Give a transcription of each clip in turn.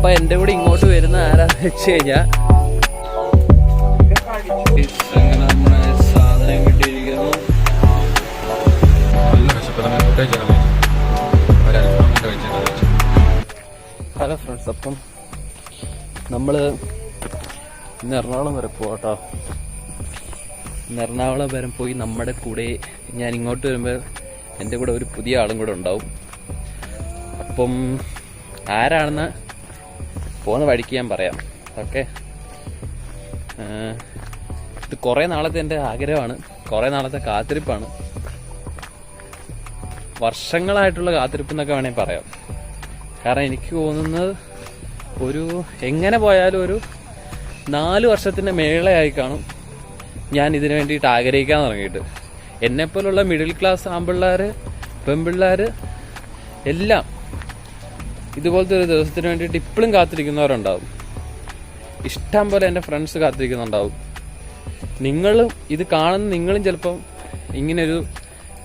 അപ്പൊ എന്റെ കൂടെ ഇങ്ങോട്ട് വരുന്ന ആരാന്ന് വെച്ച് കഴിഞ്ഞാ അങ്ങനെ നമ്മുടെ സാധനം കിട്ടിയിരിക്കുന്നു. ഹലോ ഫ്രണ്ട്സ് അപ്പം നമ്മൾ ഇന്ന് എറണാകുളം വരെ പോവാട്ടോ. ഇന്ന് എറണാകുളം വരെ പോയി നമ്മുടെ കൂടെ ഞാൻ ഇങ്ങോട്ട് വരുമ്പോൾ എന്റെ കൂടെ ഒരു പുതിയ ആളും കൂടെ ഉണ്ടാവും. അപ്പം ആരാണെന്ന് പോകുന്ന വഴിക്ക് ഞാൻ പറയാം. ഓക്കെ? ഇത് കുറേ നാളത്തെ എന്റെ ആഗ്രഹമാണ്. കുറേ നാളത്തെ കാത്തിരിപ്പാണ്. വർഷങ്ങളായിട്ടുള്ള കാത്തിരിപ്പ് എന്നൊക്കെ വേണമെങ്കിൽ പറയാം. കാരണം എനിക്ക് തോന്നുന്നത് ഒരു എങ്ങനെ പോയാലും ഒരു നാല് വർഷത്തിന്റെ മേളയായി കാണും. ഞാൻ ഇതിനു വേണ്ടിയിട്ട് ആഗ്രഹിക്കാൻ തുടങ്ങിയിട്ട്. എന്നെപ്പോലുള്ള മിഡിൽ ക്ലാസ് ആൺപിള്ളേർ പെൺപിള്ളേർ എല്ലാം ഇതുപോലത്തെ ഒരു ദിവസത്തിന് വേണ്ടിയിട്ട് ഇപ്പോഴും കാത്തിരിക്കുന്നവരുണ്ടാവും. ഇഷ്ടം പോലെ എന്റെ ഫ്രണ്ട്സ് കാത്തിരിക്കുന്നുണ്ടാവും. നിങ്ങളും ഇത് കാണുന്ന നിങ്ങളും ചിലപ്പം ഇങ്ങനൊരു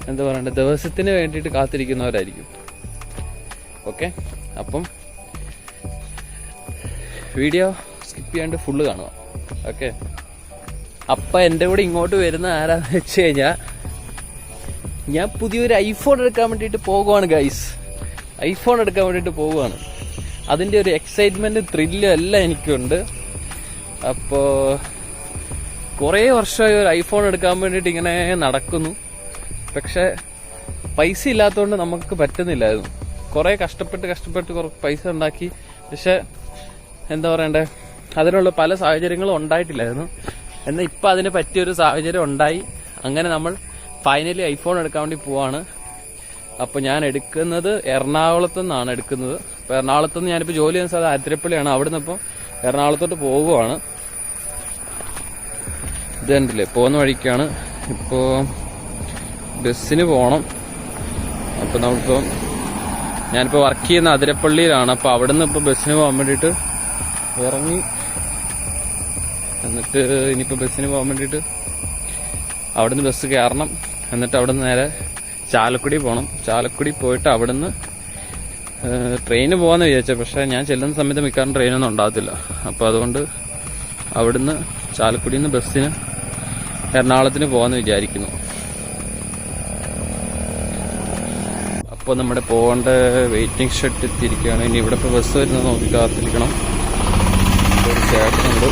എന്താ പറയണ്ട ദിവസത്തിന് വേണ്ടിയിട്ട് കാത്തിരിക്കുന്നവരായിരിക്കും. ഓക്കെ അപ്പം വീഡിയോ സ്കിപ്പ് ചെയ്യാണ്ട് ഫുള്ള് കാണുക. ഓക്കെ അപ്പം എന്റെ കൂടെ ഇങ്ങോട്ട് വരുന്ന ആരാന്ന് വെച്ച് കഴിഞ്ഞാൽ ഞാൻ പുതിയൊരു ഐഫോൺ എടുക്കാൻ വേണ്ടിയിട്ട് പോകുവാണ് ഗൈസ് ഐഫോൺ എടുക്കാൻ വേണ്ടിയിട്ട് പോവുകയാണ്. അതിന്റെ ഒരു എക്സൈറ്റ്മെന്റ് ത്രില്ലും എല്ലാം എനിക്കുണ്ട്. അപ്പോൾ കുറേ വർഷമായി ഒരു ഐഫോൺ എടുക്കാൻ വേണ്ടിയിട്ട് ഇങ്ങനെ നടക്കുന്നു. പക്ഷെ പൈസ ഇല്ലാത്തതുകൊണ്ട് നമുക്ക് പറ്റുന്നില്ലായിരുന്നു. കുറേ കഷ്ടപ്പെട്ട് കഷ്ടപ്പെട്ട് കുറേ പൈസ ഉണ്ടാക്കി. പക്ഷെ എന്താ പറയണ്ടേ അതിനുള്ള പല സാഹചര്യങ്ങളും ഉണ്ടായിട്ടില്ലായിരുന്നു. എന്നാൽ ഇപ്പം അതിന് പറ്റിയൊരു സാഹചര്യം ഉണ്ടായി. അങ്ങനെ നമ്മൾ ഫൈനലി ഐഫോൺ എടുക്കാൻ വേണ്ടി പോവാണ്. അപ്പോൾ ഞാൻ എടുക്കുന്നത് എറണാകുളത്തു നിന്നാണ് എടുക്കുന്നത്. അപ്പോൾ എറണാകുളത്തു നിന്ന് ഞാനിപ്പോൾ ജോലി ചെയ്യുന്ന സ്ഥലം ആതിരപ്പള്ളിയാണ് അവിടെ നിന്ന് ഇപ്പം എറണാകുളത്തോട്ട് പോവുകയാണ്. ഇത് കണ്ടില്ലേ? പോകുന്ന വഴിക്കാണ്. ഇപ്പോ ബസ്സിന് പോകണം അപ്പോൾ നമ്മളിപ്പോൾ ഞാനിപ്പോൾ വർക്ക് ചെയ്യുന്ന അതിരപ്പള്ളിയിലാണ്. അപ്പോൾ അവിടെ നിന്ന് ഇപ്പോൾ ബസ്സിന് പോകാൻ വേണ്ടിയിട്ട് ഇറങ്ങി. എന്നിട്ട് ഇനിയിപ്പോൾ ബസ്സിന് പോകാൻ വേണ്ടിയിട്ട് അവിടുന്ന് ബസ് കയറണം. എന്നിട്ട് അവിടുന്ന് നേരെ ചാലക്കുടി പോകണം ചാലക്കുടി പോയിട്ട് അവിടുന്ന് ട്രെയിന് പോകാമെന്ന് വിചാരിച്ചത് പക്ഷേ ഞാൻ ചെല്ലുന്ന സമയത്ത് മിക്കവാറും ട്രെയിനൊന്നും ഉണ്ടാകത്തില്ല. അപ്പോൾ അതുകൊണ്ട് അവിടുന്ന് ചാലക്കുടിയിൽ നിന്ന് ബസ്സിന് എറണാകുളത്തിന് പോകാമെന്ന് വിചാരിക്കുന്നു. അപ്പോൾ നമ്മുടെ പോകേണ്ട വെയിറ്റിംഗ് ഷെഡ് എത്തിയിരിക്കുകയാണ്. ഇനി ഇവിടെ ഇപ്പോൾ ബസ് വരുന്നത് നോക്കി കാത്തിരിക്കണം. ഒരു ചേട്ടനുണ്ട്.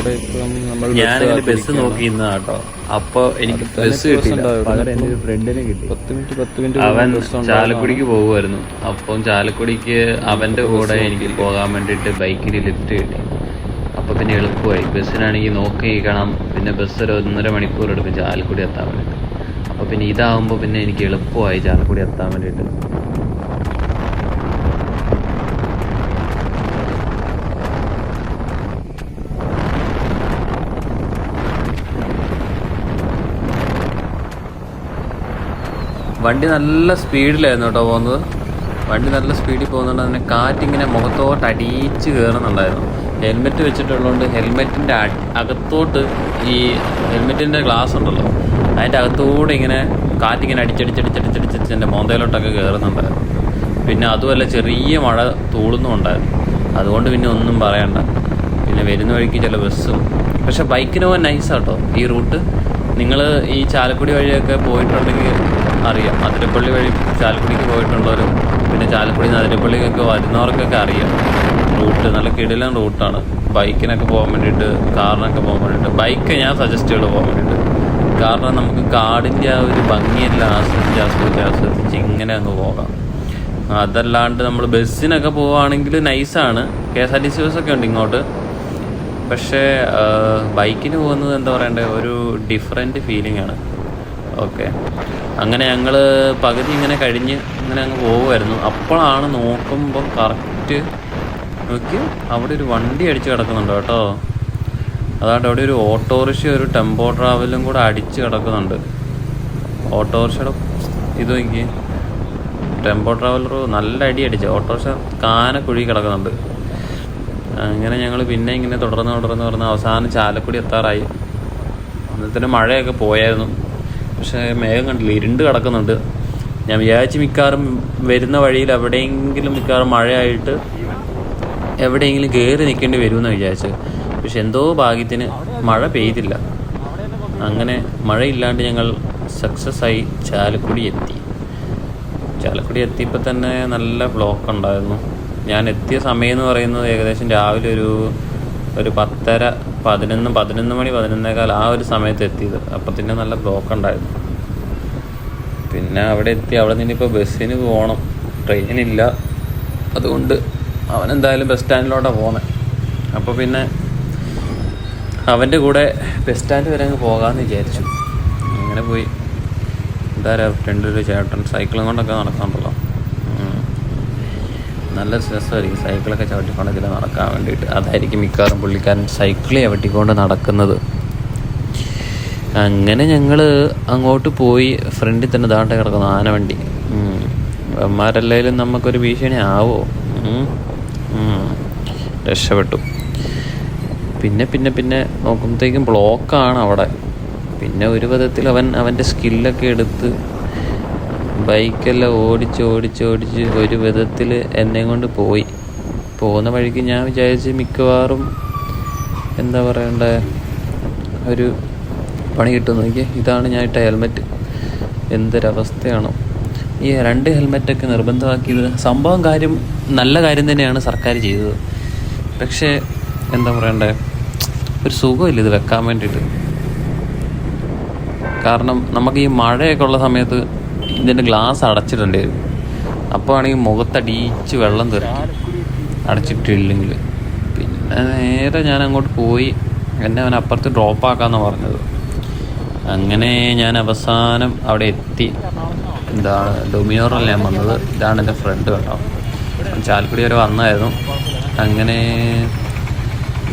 ഇവിടെ ഇപ്പം നമ്മൾ ഞാനിങ്ങനെ ബസ് നോക്കി കേട്ടോ അപ്പൊ എനിക്ക് ബസ് കിട്ടിയില്ല. പകരം എന്റെ ഫ്രണ്ടിനെ കിട്ടി. പത്ത് മിനിറ്റ് പത്ത് മിനിറ്റ് അവൻ ചാലക്കുടിക്ക് പോകുമായിരുന്നു. അപ്പം ചാലക്കുടിക്ക് അവന്റെ കൂടെ എനിക്ക് പോകാൻ വേണ്ടിട്ട് ബൈക്കിൽ ലിഫ്റ്റ് കിട്ടി. അപ്പൊ പിന്നെ എളുപ്പമായി. ബസ്സിനാണെങ്കിൽ നോക്കി കാണാം പിന്നെ ബസ് ഒരു ഒന്നര മണിക്കൂർ എടുക്കും ചാലക്കുടി എത്താൻ വേണ്ടിയിട്ട്. അപ്പൊ പിന്നെ ഇതാവുമ്പോൾ പിന്നെ എനിക്ക് എളുപ്പമായി ചാലക്കുടി എത്താൻ വേണ്ടിയിട്ട്. വണ്ടി നല്ല സ്പീഡിലായിരുന്നു കേട്ടോ പോകുന്നത്. വണ്ടി നല്ല സ്പീഡിൽ പോകുന്നുണ്ട് അതിന് കാറ്റിങ്ങനെ മുഖത്തോട്ട് അടിച്ച് കയറുന്നുണ്ടായിരുന്നു. ഹെൽമെറ്റ് വെച്ചിട്ടുള്ളതുകൊണ്ട് ഹെൽമെറ്റിന്റെ അകത്തോട്ട് ഈ ഹെൽമെറ്റിന്റെ ഗ്ലാസ് ഉണ്ടല്ലോ അതിന്റെ അകത്തൂടെ ഇങ്ങനെ കാറ്റിങ്ങനെ അടിച്ചടിച്ചടിച്ചടിച്ചടിച്ച് എന്റെ മോന്തയിലോട്ടൊക്കെ കയറുന്നുണ്ടായിരുന്നു. പിന്നെ അതുമല്ല ചെറിയ മഴ തൂളുന്നുണ്ടായിരുന്നു അതുകൊണ്ട് പിന്നെ ഒന്നും പറയണ്ട. പിന്നെ വരുന്ന വഴിക്ക് ചില ബസ്സും. പക്ഷേ ബൈക്കിന് പോകാൻ നൈസാട്ടോ ഈ റൂട്ട്. നിങ്ങൾ ഈ ചാലക്കുടി വഴിയൊക്കെ പോയിട്ടുണ്ടെങ്കിൽ അറിയാം. അതിരപ്പള്ളി വഴി ചാലക്കുടിക്ക് പോയിട്ടുള്ളവരും പിന്നെ ചാലക്കുടി നിന്ന് അതിരപ്പള്ളിക്കൊക്കെ വരുന്നവർക്കൊക്കെ അറിയാം. റൂട്ട് നല്ല കിടിലൻ റൂട്ടാണ്. ബൈക്കിനൊക്കെ പോകാൻ വേണ്ടിയിട്ട് കാറിനൊക്കെ പോകാൻ വേണ്ടിയിട്ട് ബൈക്ക് ഞാൻ സജസ്റ്റ് ചെയ്തു പോകാൻ വേണ്ടിയിട്ട്. കാരണം നമുക്ക് കാടിന്റെ ആ ഒരു ഭംഗിയെല്ലാം ആസ്വദിച്ച് ആസ്വദിച്ച് ആസ്വദിച്ച് ഇങ്ങനെ അങ്ങ് പോകാം. അതല്ലാണ്ട് നമ്മൾ ബസ്സിനൊക്കെ പോവുകയാണെങ്കിൽ നൈസാണ്. K S R T C ബസ്സൊക്കെ ഉണ്ട് ഇങ്ങോട്ട്. പക്ഷേ ബൈക്കിന് പോകുന്നത് എന്താ പറയണ്ടേ? ഒരു ഡിഫറെന്റ് ഫീലിംഗ് ആണ്. ഓക്കെ. അങ്ങനെ ഞങ്ങൾ പകുതി ഇങ്ങനെ കഴിഞ്ഞ് ഇങ്ങനെ അങ്ങ് പോകുമായിരുന്നു അപ്പോഴാണ് നോക്കുമ്പോൾ കറക്റ്റ് നോക്കി അവിടെ ഒരു വണ്ടി അടിച്ച് കിടക്കുന്നുണ്ട് കേട്ടോ. അതാണ്ട് അവിടെ ഒരു ഓട്ടോറിക്ഷ ഒരു ടെമ്പോ ട്രാവലും കൂടെ അടിച്ച് കിടക്കുന്നുണ്ട്. ഓട്ടോറിക്ഷയുടെ ഇത് നോക്കി. ടെമ്പോ ട്രാവലർ നല്ല അടി അടിച്ച് ഓട്ടോറിക്ഷ കാന കുഴി കിടക്കുന്നുണ്ട്. അങ്ങനെ ഞങ്ങൾ പിന്നെ ഇങ്ങനെ തുടർന്ന് തുടർന്ന് തുടർന്ന് അവസാനം ചാലക്കുടി എത്താറായി. അന്നത്തിന് മഴയൊക്കെ പോയായിരുന്നു. പക്ഷേ മേഘം കണ്ടില്ല ഇരുണ്ട് കിടക്കുന്നുണ്ട്. ഞാൻ വിചാരിച്ച് മിക്കവാറും വരുന്ന വഴിയിൽ എവിടെയെങ്കിലും മിക്കവാറും മഴയായിട്ട് എവിടെയെങ്കിലും കയറി നിൽക്കേണ്ടി വരുമെന്ന് വിചാരിച്ചത്. പക്ഷെ എന്തോ ഭാഗ്യത്തിന് മഴ പെയ്തില്ല. അങ്ങനെ മഴയില്ലാണ്ട് ഞങ്ങൾ സക്സസ് ആയി ചാലക്കുടി എത്തി. ചാലക്കുടി എത്തിയപ്പോൾ തന്നെ നല്ല ബ്ലോക്ക് ഉണ്ടായിരുന്നു. ഞാൻ എത്തിയ സമയം എന്ന് പറയുന്നത് ഏകദേശം രാവിലെ ഒരു ഒരു പത്തര പതിനൊന്ന് പതിനൊന്ന് മണി പതിനൊന്നേകാൽ ആ ഒരു സമയത്ത് എത്തിയത്. അപ്പം തന്നെ നല്ല ബ്ലോക്ക് ഉണ്ടായിരുന്നു. പിന്നെ അവിടെ എത്തി. അവിടെ നിന്നിപ്പോൾ ബസ്സിന് പോകണം ട്രെയിനില്ല അതുകൊണ്ട് അവൻ എന്തായാലും ബസ് സ്റ്റാൻഡിലോട്ടാണ് പോകുന്നത് അപ്പോൾ പിന്നെ അവന്റെ കൂടെ ബസ് സ്റ്റാൻഡ് വരെ അങ്ങ് പോകാമെന്ന് വിചാരിച്ചു. അങ്ങനെ പോയി. എന്താ പറയുക ഫ്രണ്ട് ഒരു ചേട്ടൻ സൈക്കിളും കൊണ്ടൊക്കെ ഉം. നല്ല രസമായിരിക്കും. സൈക്കിളൊക്കെ ചവിട്ടിക്കൊണ്ട് ഇതിൽ നടക്കാൻ വേണ്ടിയിട്ട്. അതായിരിക്കും മിക്കവാറും പുള്ളിക്കാരൻ സൈക്കിൾ ചവിട്ടിക്കൊണ്ട് നടക്കുന്നത്. അങ്ങനെ ഞങ്ങൾ അങ്ങോട്ട് പോയി ഫ്രണ്ടിൽ തന്നെ ദാണ്ട കിടക്കുന്നു ആനവണ്ടി. അവന്മാരല്ലേലും നമുക്കൊരു ഭീഷണി ആവോ. രക്ഷപ്പെട്ടു. പിന്നെ പിന്നെ പിന്നെ നോക്കുമ്പോഴത്തേക്കും ബ്ലോക്കാണ് അവിടെ. പിന്നെ ഒരു വിധത്തിൽ അവൻ അവന്റെ സ്കില്ലൊക്കെ എടുത്ത് ബൈക്കെല്ലാം ഓടിച്ച് ഓടിച്ച് ഓടിച്ച് ഒരു വിധത്തിൽ എന്നെ കൊണ്ട് പോയി. പോകുന്ന വഴിക്ക് ഞാൻ വിചാരിച്ച് മിക്കവാറും എന്താ പറയണ്ടേ ഒരു പണി കിട്ടും നോക്കിയേ ഇതാണ് ഞാൻ ഇട്ട ഹെൽമെറ്റ്. എന്തൊരവസ്ഥയാണോ. ഈ രണ്ട് ഹെൽമെറ്റൊക്കെ നിർബന്ധമാക്കിയത് സംഭവം കാര്യം നല്ല കാര്യം തന്നെയാണ് സർക്കാർ ചെയ്തത്. പക്ഷേ എന്താ പറയണ്ടേ ഒരു സുഖമില്ല ഇത് വെക്കാൻ വേണ്ടിയിട്ട്. കാരണം നമുക്ക് ഈ മഴയൊക്കെ ഉള്ള സമയത്ത് ഇതിന്റെ ഗ്ലാസ് അടച്ചിട്ടുണ്ട്. വരും അപ്പോൾ ആണെങ്കിൽ മുഖത്തടിച്ച് വെള്ളം തെറിക്കും. അടച്ചിട്ടില്ലെങ്കിൽ പിന്നെ നേരെ ഞാൻ അങ്ങോട്ട് പോയി. എന്നെ അവൻ അപ്പുറത്ത് ഡ്രോപ്പ് ആക്കാന്ന് പറഞ്ഞത്. അങ്ങനെ ഞാൻ അവസാനം അവിടെ എത്തി. എന്താണ് ഡൊമിനോറല്ല ഞാൻ വന്നത്. ഇതാണ് എന്റെ ഫ്രണ്ട് കേട്ടോ. ചാൽക്കുടി വരെ വന്നായിരുന്നു. അങ്ങനെ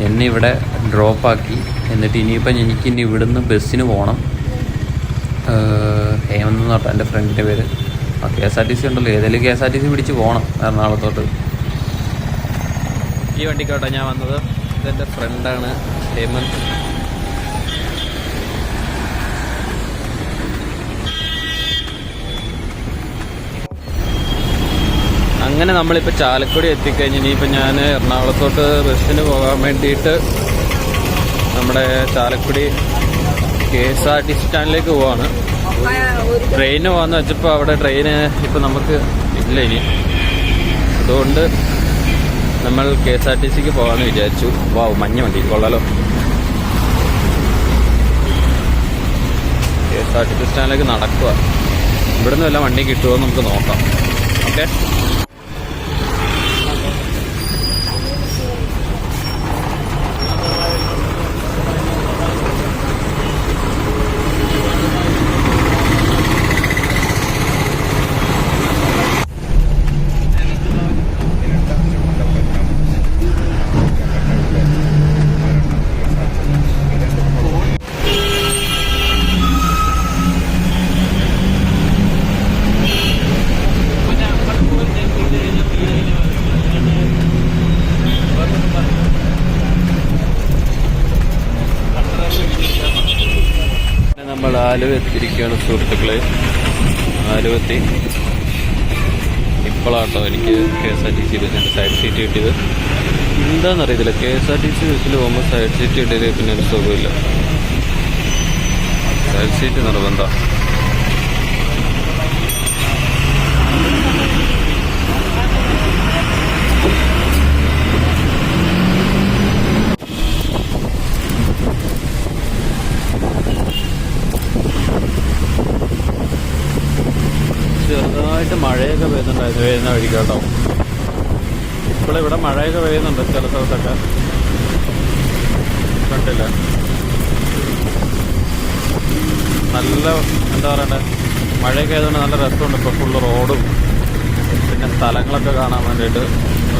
എന്നെ ഇവിടെ ഡ്രോപ്പ് ആക്കി. എന്നിട്ട് ഇനിയിപ്പം എനിക്ക് ഇനി ഇവിടുന്ന് ബസ്സിന് പോകണം ഹേമന്ത് എന്ന് എന്റെ ഫ്രണ്ടിന്റെ പേര്. ആ K S R T C ഉണ്ടല്ലോ. ഏതെങ്കിലും K S R T C പിടിച്ച് പോകണം എറണാകുളത്തോട്ട്. ഈ വണ്ടിക്കോട്ടെ ഞാൻ വന്നത്. ഇതെന്റെ ഫ്രണ്ടാണ് ഹേമന്ത് അങ്ങനെ നമ്മളിപ്പോൾ ചാലക്കുടി എത്തിക്കഴിഞ്ഞ് ഇനിയിപ്പോൾ ഞാൻ എറണാകുളത്തോട്ട് ബസ്സിന് പോകാൻ വേണ്ടിയിട്ട് നമ്മുടെ Chalakudy K S R T സ്റ്റാൻഡിലേക്ക് പോവാണ്. ട്രെയിന് പോകാന്ന് വെച്ചപ്പോൾ അവിടെ ട്രെയിന് ഇപ്പം നമുക്ക് ഇല്ല ഇനി. അതുകൊണ്ട് നമ്മൾ കെ എസ് ആർ ടി സിക്ക് പോകാമെന്ന് വിചാരിച്ചു. വാവ് മഞ്ഞ വണ്ടി കൊള്ളാലോ. K S R T C സ്റ്റാൻഡിലേക്ക് നടക്കുക. ഇവിടുന്ന് വല്ല വണ്ടി കിട്ടുമോ നമുക്ക് നോക്കാം. ഓക്കെ? ആലുവ എത്തിയിരിക്കുകയാണ് സുഹൃത്തുക്കളെ. ആലുവെത്തി ഇപ്പോഴാട്ടോ എനിക്ക് K S R T C ബസ്സിന്റെ സൈഡ് സീറ്റ് കിട്ടിയത്. എന്താണെന്നറിയത്തില്ല K S R T C ബസ്സിൽ പോകുമ്പോൾ സൈഡ് സീറ്റ് കിട്ടിയത് പിന്നെ ഒരു സുഖമില്ല. സൈഡ് സീറ്റ് നിർബന്ധം. ചെറുതായിട്ട് മഴയൊക്കെ പെയ്യുന്നുണ്ടായിരുന്നു. വരുന്ന വഴിക്ക് കേട്ടോ. ഇപ്പോൾ ഇവിടെ മഴയൊക്കെ പെയ്യുന്നുണ്ട് ചില സ്ഥലത്തൊക്കെ. കണ്ടില്ല. നല്ല എന്താ പറയണ്ടേ? മഴയൊക്കെ ആയതുകൊണ്ട് നല്ല രസമുണ്ട്. ഇപ്പോൾ ഫുള്ള് റോഡും പിന്നെ സ്ഥലങ്ങളൊക്കെ കാണാൻ വേണ്ടിയിട്ട്.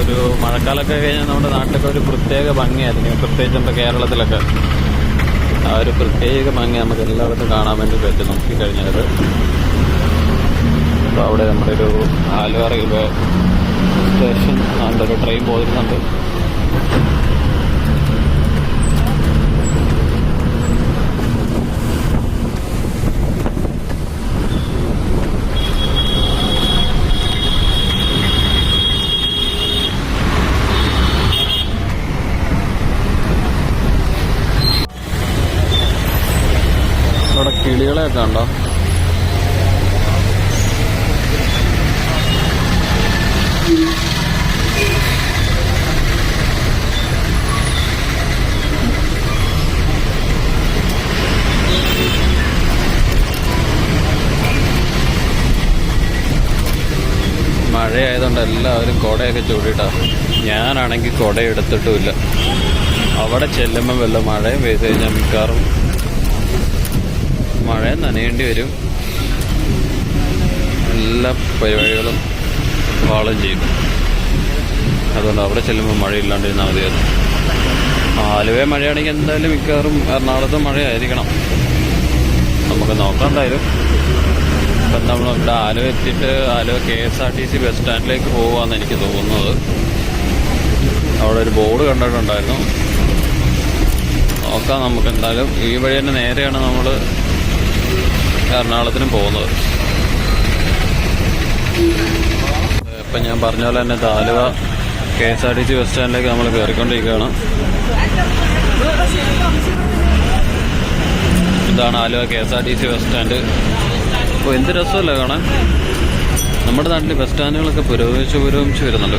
ഒരു മഴക്കാലമൊക്കെ കഴിഞ്ഞാൽ നമ്മുടെ നാട്ടിലൊക്കെ ഒരു പ്രത്യേക ഭംഗിയായിരിക്കും പ്രത്യേകിച്ച് നമ്മുടെ കേരളത്തിലൊക്കെ. ആ ഒരു പ്രത്യേക ഭംഗി നമുക്ക് എല്ലായിടത്തും കാണാൻ വേണ്ടി പറ്റും. നോക്കിക്കഴിഞ്ഞാൽ അപ്പോൾ അവിടെ നമ്മുടെ ഒരു ആലുവ റെയിൽവേ സ്റ്റേഷൻ അതിന്റെ ഒരു ട്രെയിൻ പോയിരുന്നുണ്ട് അവിടെ കിളികളെയൊക്കെ ഉണ്ടോ മഴയായതുകൊണ്ട് എല്ലാവരും കുടയൊക്കെ ചൂടിയിട്ടാണ് ഞാനാണെങ്കിൽ കുട എടുത്തിട്ടുമില്ല. അവിടെ ചെല്ലുമ്പോൾ വല്ല മഴയും പെയ്ത് കഴിഞ്ഞാൽ മിക്കാറും മഴ നനയേണ്ടി വരും. എല്ലാ പരിപാടികളും പാളം ചെയ്യും. അതുകൊണ്ട് അവിടെ ചെല്ലുമ്പോൾ മഴയില്ലാണ്ടിരുന്നാൽ മതിയായിരുന്നു. ആലുവ മഴയാണെങ്കിൽ എന്തായാലും മിക്കവാറും എറണാകുളത്ത് മഴയായിരിക്കണം. നമുക്ക് നോക്കാം എന്തായാലും. ഇപ്പം നമ്മൾ ഇവിടെ ആലുവ എത്തിയിട്ട് Aluva K S R T C bus സ്റ്റാൻഡിലേക്ക് പോകുകയെന്ന് എനിക്ക് തോന്നുന്നത്. അവിടെ ഒരു ബോർഡ് കണ്ടിട്ടുണ്ടായിരുന്നു. നോക്കാം നമുക്ക് എന്തായാലും. ഈ വഴി തന്നെ നേരെയാണ് നമ്മൾ എറണാകുളത്തിനും പോകുന്നത്. ഇപ്പം ഞാൻ പറഞ്ഞ പോലെ തന്നെ താലുവ K S R T C bus സ്റ്റാൻഡിലേക്ക് നമ്മൾ കയറിക്കൊണ്ടിരിക്കുകയാണ്. ഇതാണ് Aluva K S R T C bus stand. അപ്പോൾ എന്ത് രസമല്ലേ കാണാൻ? നമ്മുടെ നാട്ടിൽ ബസ് സ്റ്റാൻഡുകളൊക്കെ പുരോഗമിച്ച് പുരോഗമിച്ച് വരുന്നുണ്ട്.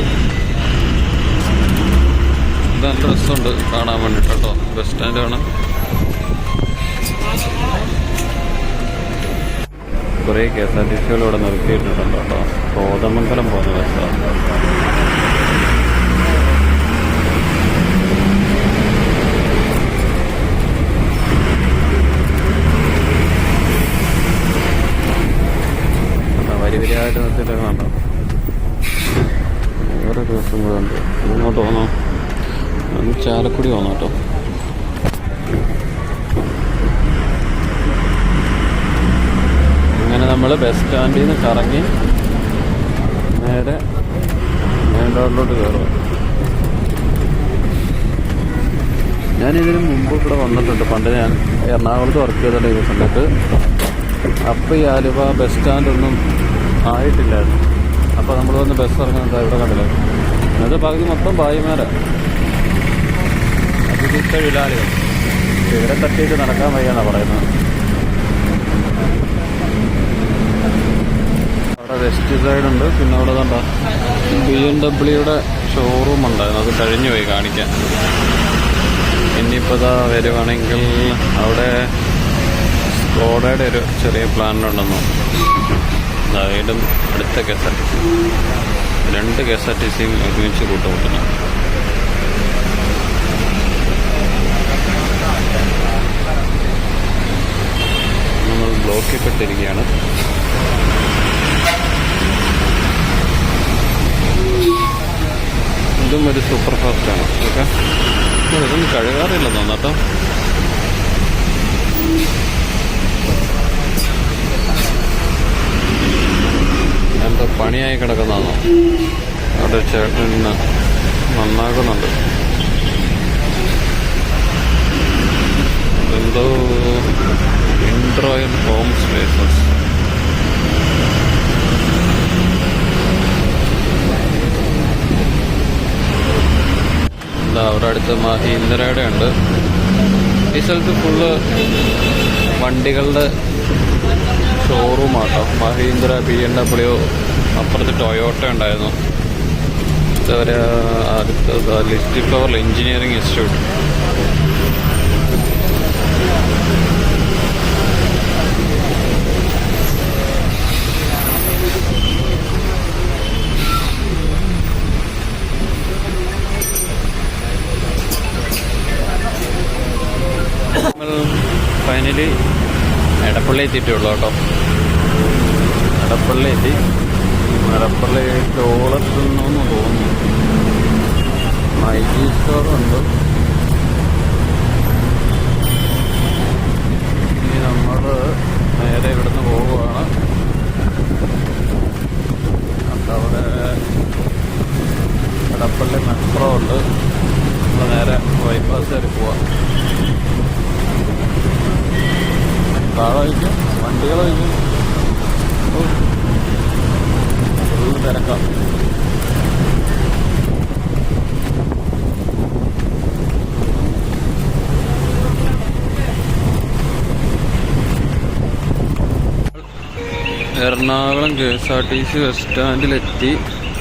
നല്ല രസമുണ്ട് കാണാൻ വേണ്ടിയിട്ട് ബസ് സ്റ്റാൻഡ് കാണാൻ കുറേ കെ എസ് ആർ ടി സികൾ ഇവിടെ കേട്ടോ. കോതമംഗലം പോകുന്ന ബസ്സാണ് കണ്ടോ, വരി വരിയായിട്ട് നിർത്തിയിട്ട് കണ്ടോ? വേറെ ദിവസം കൂടെ ഉണ്ട് ഇങ്ങോട്ട് ഒന്ന് ചാലക്കുടി പോന്നോ കേട്ടോ. അങ്ങനെ നമ്മൾ ബസ് സ്റ്റാൻഡിൽ നിന്ന് കറങ്ങി നേരെ മെയിൻ റോഡിലോട്ട് കയറുക ഞാൻ ഇതിന് മുമ്പ് ഇവിടെ വന്നിട്ടുണ്ട്. പണ്ട് ഞാൻ എറണാകുളത്ത് വർക്ക് ചെയ്തിട്ടുണ്ട് ഈ സമയത്ത്. അപ്പോൾ ഈ ആലുവ ബസ് സ്റ്റാൻഡൊന്നും ആയിട്ടില്ലായിരുന്നു. അപ്പോൾ നമ്മൾ വന്ന് ബസ് ഇറങ്ങുന്നത് ഇവിടെ കണ്ടില്ല? ഇന്നത്തെ പകുതി മൊത്തം ഭായിമാരാണ് അതിഥിച്ച വിലാളികൾ ഇവിടെ തട്ടിയിട്ട് നടക്കാൻ വയ്യാന്നാണ് പറയുന്നത്. അവിടെ വെസ്റ്റ് സൈഡ് ഉണ്ട് പിന്നെ അവിടെ കണ്ട ബി എം ഡബ്ല്യൂയുടെ ഷോറൂം ഉണ്ടായിരുന്നു. അത് കഴിഞ്ഞു പോയി കാണിക്കാൻ. ഇനിയിപ്പോൾ ഇതാ വരുവാണെങ്കിൽ അവിടെ സ്കോഡയുടെ ഒരു ചെറിയ പ്ലാനിലുണ്ടെന്നോ വീണ്ടും അടുത്ത K S R T C രണ്ട് കെ എസ് ആർ ടി സിയും ഒരുമിച്ച് കൂട്ടുമുട്ടുന്നു. നമ്മൾ ബ്ലോക്ക് ചെയ്യപ്പെട്ടിരിക്കുകയാണ് ഇതും ഒരു സൂപ്പർ ഫാസ്റ്റാണ് ഓക്കെ. ഇതൊന്നും കഴുകാറില്ല തോന്നാട്ടോ എന്തോ പണിയായി കിടക്കുന്നതാണോ? അവിടെ ചേട്ടൻ നന്നാക്കുന്നുണ്ട്. എന്തോ ഇൻട്രോയൻ ഹോം സ്പേസസ്. എന്താ അവിടെ അടുത്ത് മഹീന്ദ്രയുടെ ഉണ്ട്. ഈ സ്ഥലത്ത് ഫുള്ള് വണ്ടികളുടെ ഷോറൂമാട്ടോ മഹീന്ദ്ര ബി എം ഡബ്ല്യു അപ്പുറത്ത് ടൊയോട്ട ഉണ്ടായിരുന്നു. ഇതുവരെ അടുത്തത് list flower engineering institute. Finally Edappally എത്തിയിട്ടുള്ളൂ കേട്ടോ. എടപ്പള്ളി എത്തി മടപ്പള്ളി ടോളെത്തുന്നു തോന്നുന്നു. മൈജി സ്റ്റോറുണ്ട്. ഇനി നമ്മൾ നേരെ ഇവിടുന്ന് പോവുകയാണ്. അവിടെ എടപ്പള്ളി മെട്രോ ഉണ്ട്. നമ്മൾ നേരെ ബൈപ്പാസ് കയറി പോവാം. താഴെ വണ്ടികൾ വയ്ക്കും. Ernakulam K S R T C bus സ്റ്റാൻഡിലെത്തി.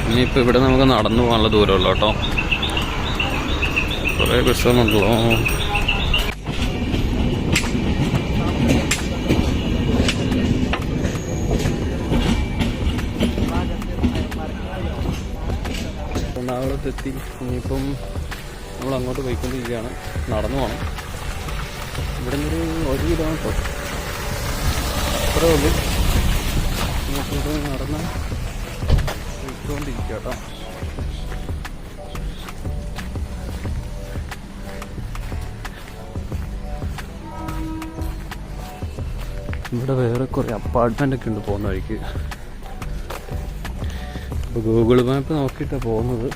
ഇനിയിപ്പോൾ ഇവിടെ നമുക്ക് നടന്നു പോകാനുള്ള ദൂരമുള്ളൂ കേട്ടോ. കുറേ ബസ്സൊന്നുണ്ടല്ലോ എറണാകുളത്തെത്തി ഇനിയിപ്പം നമ്മൾ അങ്ങോട്ട് പോയിക്കൊണ്ടിരിക്കുകയാണ്. നടന്നു പോകണം ഇവിടെ നിന്നൊരു ഒരു കിലോമീറ്റർ. അത്രേ ഉള്ളൂ. അങ്ങോട്ട് നടന്ന് പോയിക്കൊണ്ടിരിക്കുക കേട്ടോ. ഇവിടെ വേറെ കുറേ അപ്പാർട്ട്മെന്റൊക്കെ ഉണ്ട് പോകുന്ന വഴിക്ക്. അപ്പോൾ ഗൂഗിൾ മാപ്പ് നോക്കിയിട്ടാണ് പോകുന്നത്.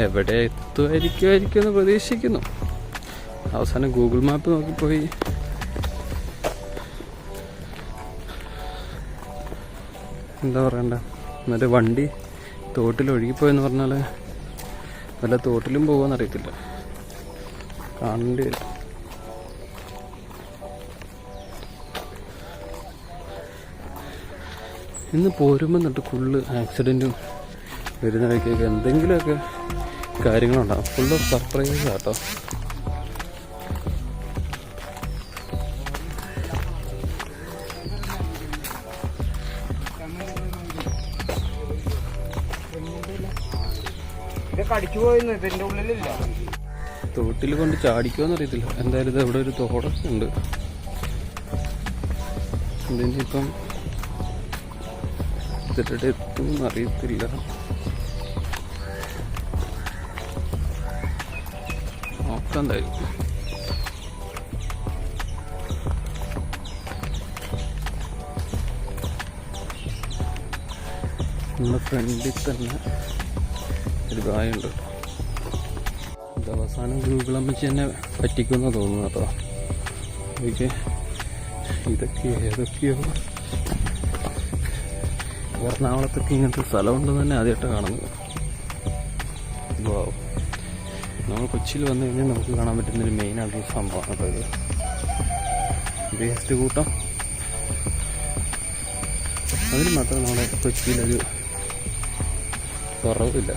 എവിടെ എത്തുമായിരിക്കുമായിരിക്കും എന്ന് പ്രതീക്ഷിക്കുന്നു. അവസാനം ഗൂഗിൾ മാപ്പ് നോക്കിപ്പോയി. എന്താ പറയണ്ട? എന്നിട്ട് വണ്ടി തോട്ടിൽ ഒഴുകിപ്പോയെന്ന് പറഞ്ഞാൽ വല്ല തോട്ടിലും പോകുമെന്ന് അറിയത്തില്ല. കാണേണ്ടി വരും. ഇന്ന് പോരുമ്പോൾ എന്നിട്ട് ഫുള്ള് ആക്സിഡന്റും വരുന്ന വഴിക്കൊക്കെ എന്തെങ്കിലുമൊക്കെ കാര്യങ്ങളുണ്ടാകും ഫുള്ള് സർപ്രൈസ് കേട്ടോ തോട്ടിൽ കൊണ്ട് ചാടിക്കുമെന്ന് അറിയത്തില്ല. എന്തായാലും ഇത് ഇവിടെ ഒരു തോടൊക്കെ ഉണ്ട് ഇതിന്റെ ഇപ്പം ഇതിട്ട് എത്തുമെന്ന് അറിയത്തില്ല. എന്തായാലും നമ്മുടെ ഫ്രണ്ടിൽ തന്നെ ഒരു ഗായുണ്ട്. ഇത് അവസാനം ഗൂഗിൾ അമ്മച്ചി എന്നെ പറ്റിക്കുമെന്ന് തോന്നുന്നു കേട്ടോ. എനിക്ക് ഇതൊക്കെ ഏതൊക്കെയോ എറണാകുളത്തൊക്കെ ഇങ്ങനത്തെ സ്ഥലമുണ്ടെന്ന് തന്നെ കാണുന്നത്. കൊച്ചിയിൽ വന്നു കഴിഞ്ഞാൽ നമുക്ക് കാണാൻ പറ്റുന്ന ഒരു മെയിൻ ആയിട്ടുള്ള സംഭവമാണ് ഇത് വേസ്റ്റ് കൂട്ടം? അതിന് മാത്രം നമ്മുടെ കൊച്ചിയിലൊരു കുറവില്ല.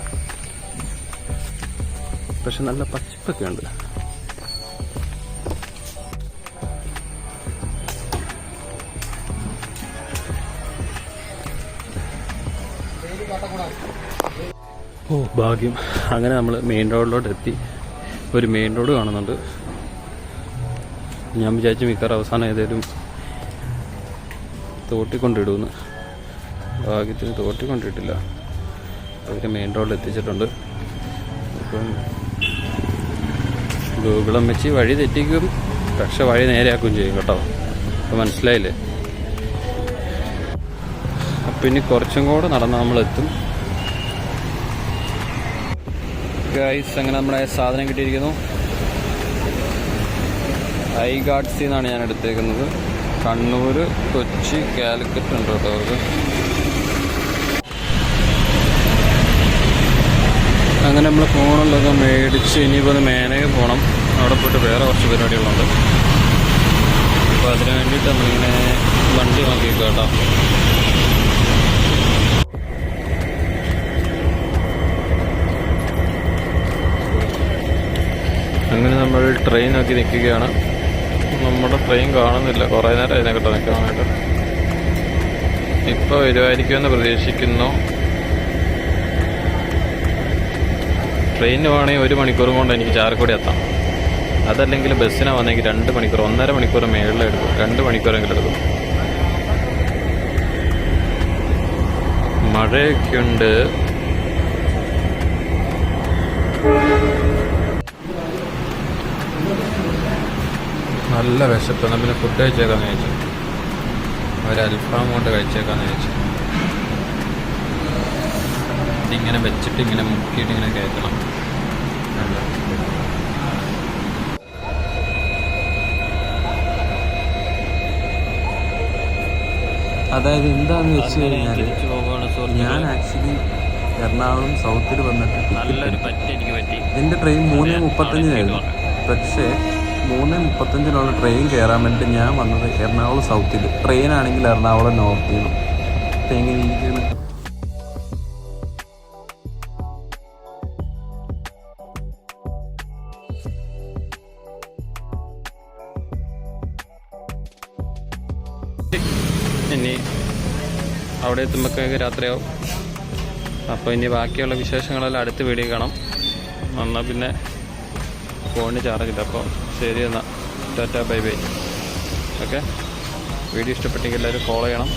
പക്ഷെ നല്ല പച്ചപ്പൊക്കെ ഉണ്ട്. ഓ ഭാഗ്യം. അങ്ങനെ നമ്മൾ മെയിൻ റോഡിലോട്ട് എത്തി ഒരു മെയിൻ റോഡ് കാണുന്നുണ്ട്. ഞാൻ വിചാരിച്ചു മിക്കവാറും അവസാനം ഏതെങ്കിലും തോട്ടിക്കൊണ്ടിടുമെന്ന് ഭാഗ്യത്തിന് തോട്ടിക്കൊണ്ടിട്ടില്ല അവർ മെയിൻ റോഡിൽ എത്തിച്ചിട്ടുണ്ട്. അപ്പം ഗൂഗിളും വെച്ച് വഴി തെറ്റിക്കും. പക്ഷെ വഴി നേരെയാക്കുകയും ചെയ്യും കേട്ടോ. അപ്പം മനസ്സിലായില്ലേ? അപ്പം ഇനി കുറച്ചും കൂടെ നടന്ന് നമ്മളെത്തും. ഗൈസ് അങ്ങനെ നമ്മുടെ സാധനം കിട്ടിയിരിക്കുന്നു. ഐ ഗാഡ്സിൽ നിന്നാണ് ഞാൻ എടുത്തേക്കുന്നത്. കണ്ണൂർ കൊച്ചി കാലിക്കറ്റ് ഉണ്ട് കേട്ടോ അവർക്ക്. അങ്ങനെ നമ്മൾ ഫോണുള്ളതൊക്കെ മേടിച്ച് ഇനിയിപ്പോൾ ഒന്ന് മേനയെ പോകണം അവിടെ പോയിട്ട് വേറെ കുറച്ച് പരിപാടികളുണ്ട്. അപ്പോൾ അതിന് വേണ്ടിയിട്ട് നമ്മളിങ്ങനെ വണ്ടി നോക്കി കേട്ടോ. നമ്മൾ ട്രെയിൻ നോക്കി നിൽക്കുകയാണ്. നമ്മുടെ ട്രെയിൻ കാണുന്നില്ല. കുറേ നേരം അതിനെ കേട്ടോ നിൽക്കാനായിട്ട്. ഇപ്പോൾ വരുമായിരിക്കുമെന്ന് പ്രതീക്ഷിക്കുന്നു. ട്രെയിനിന് വേണമെങ്കിൽ ഒരു മണിക്കൂറും കൊണ്ട് എനിക്ക് ചാലക്കുടി എത്താം. അതല്ലെങ്കിൽ ബസ്സിനാണ് വന്നെങ്കിൽ രണ്ട് മണിക്കൂർ ഒന്നര മണിക്കൂർ മേളിൽ എടുക്കും. രണ്ട് മണിക്കൂറെങ്കിലും എടുക്കും. മഴയൊക്കെ നല്ല വിശപ്പ് എന്നാൽ പിന്നെ ഫുഡ് കഴിച്ചേക്കാന്ന് ചോദിച്ചു. ഒരു അൽഫാം കൊണ്ട് കഴിച്ചേക്കാന്ന് ചോദിച്ചു. ഇതിങ്ങനെ വെച്ചിട്ട് ഇങ്ങനെ മുക്കിയിട്ട് ഇങ്ങനെ കയറ്റണം. അതായത് എന്താന്ന് വെച്ച് കഴിഞ്ഞാൽ ഞാൻ ആക്ച്വലി എറണാകുളം സൗത്തിൽ വന്നിട്ട് നല്ലൊരു പറ്റി എനിക്ക് പറ്റി. എന്റെ ട്രെയിൻ മൂന്ന് മുപ്പത്തഞ്ചിനായിരുന്നു. പക്ഷേ മൂന്ന് മുപ്പത്തഞ്ചിനുള്ള ട്രെയിൻ കയറാൻ വേണ്ടിയിട്ട് ഞാൻ വന്നത് എറണാകുളം സൗത്തിൽ ട്രെയിൻ ആണെങ്കിൽ എറണാകുളം നോർത്തിൽ നിന്നും അപ്പം എങ്ങനെ ഇനി അവിടെ എത്തുമ്പോഴേക്ക് രാത്രിയാവും. അപ്പോൾ ഇനി ബാക്കിയുള്ള വിശേഷങ്ങളെല്ലാം അടുത്ത വീഡിയോ കാണാം. എന്നാൽ പിന്നെ ഫോണിന് ചാർജ് ഇല്ല. അപ്പോൾ ശരി എന്നാൽ tata bye bye. Okay? Video ഇഷ്ടപ്പെട്ടെങ്കിൽ എല്ലാവരും ഫോളോ ചെയ്യണം.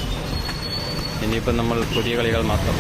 ഇനിയിപ്പം നമ്മൾ പുതിയ കളികൾ മാത്രം.